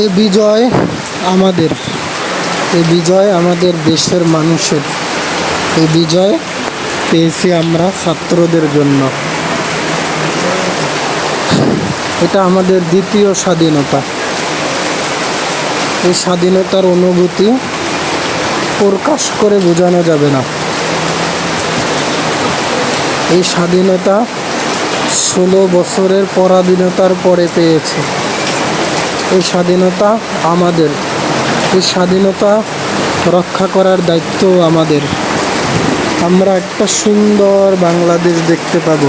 এই বিজয় আমাদের এই বিজয় আমাদের দেশের মানুষের এই বিজয় পেয়েছি আমরা ছাত্রদের জন্য। এটা আমাদের দ্বিতীয় স্বাধীনতা। এই স্বাধীনতার অনুভূতি প্রকাশ করে বোঝানো যাবে না। এই স্বাধীনতা ষোলো বছরের পরাধীনতার পরে পেয়েছে। এই স্বাধীনতা আমাদের। এই স্বাধীনতা রক্ষা করার দায়িত্ব আমাদের। আমরা একটা সুন্দর বাংলাদেশ দেখতে পাব।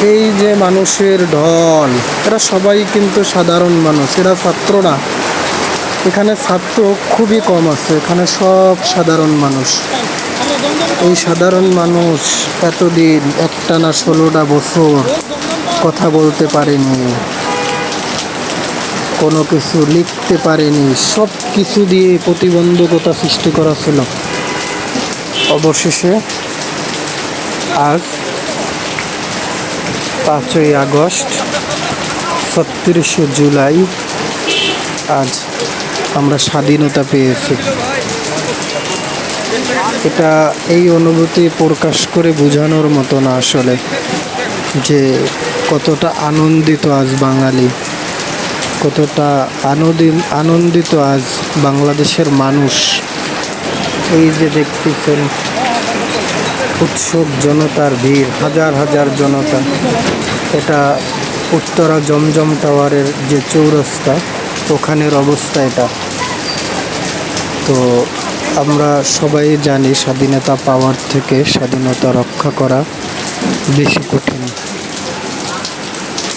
এই যে মানুষের ঢল, এরা সবাই কিন্তু সাধারণ মানুষ, এরা ছাত্র না। এখানে ছাত্র খুবই কম আছে, এখানে সব সাধারণ মানুষ। এই সাধারণ মানুষ এতদিন একটা না ষোলোটা বছর কথা বলতে পারেনি। কোনো কিছু লিখতে পারেনি। সব কিছু দিয়ে প্রতিবন্ধকতা সৃষ্টি করা ছিল। অবশেষে আজ পাঁচই আগস্ট, ছত্রিশে জুলাই, আজ আমরা স্বাধীনতা পেয়েছি। এটা এই অনুভূতি প্রকাশ করে বোঝানোর মতো না আসলে, যে কতটা আনন্দিত আজ বাঙালি। কতটা আনন্দিত আনন্দিত আজ বাংলাদেশের মানুষ? এই যে দেখতেছেন উৎসব জনতার ভিড়, হাজার হাজার জনতা। এটা উত্তরা জমজম টাওয়ারের যে চৌরাস্তা, ওখানের অবস্থা এটা। তো আমরা সবাই জানি স্বাধীনতা পাওয়ার থেকে স্বাধীনতা রক্ষা করা বেশি কঠিন।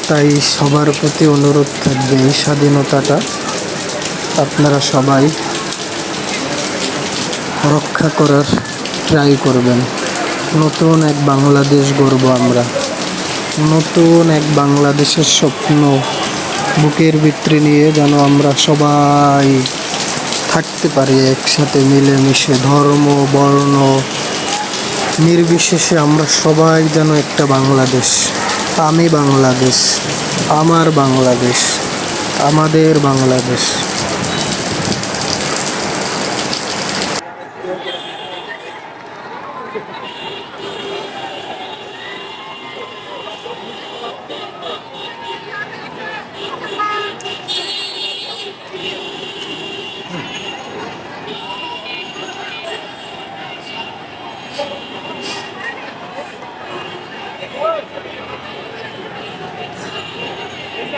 তাই সবার প্রতি অনুরোধ থাকবে এই স্বাধীনতাটা আপনারা সবাই রক্ষা করার ট্রাই করবেন। নতুন এক বাংলাদেশ গড়ব আমরা। নতুন এক বাংলাদেশের স্বপ্ন বুকের ভিতরে নিয়ে যেন আমরা সবাই থাকতে পারি, একসাথে মিলেমিশে ধর্ম, বর্ণ, নির্বিশেষে আমরা সবাই যেন একটা বাংলাদেশ। আমি বাংলাদেশ আমার বাংলাদেশ আমাদের বাংলাদেশ।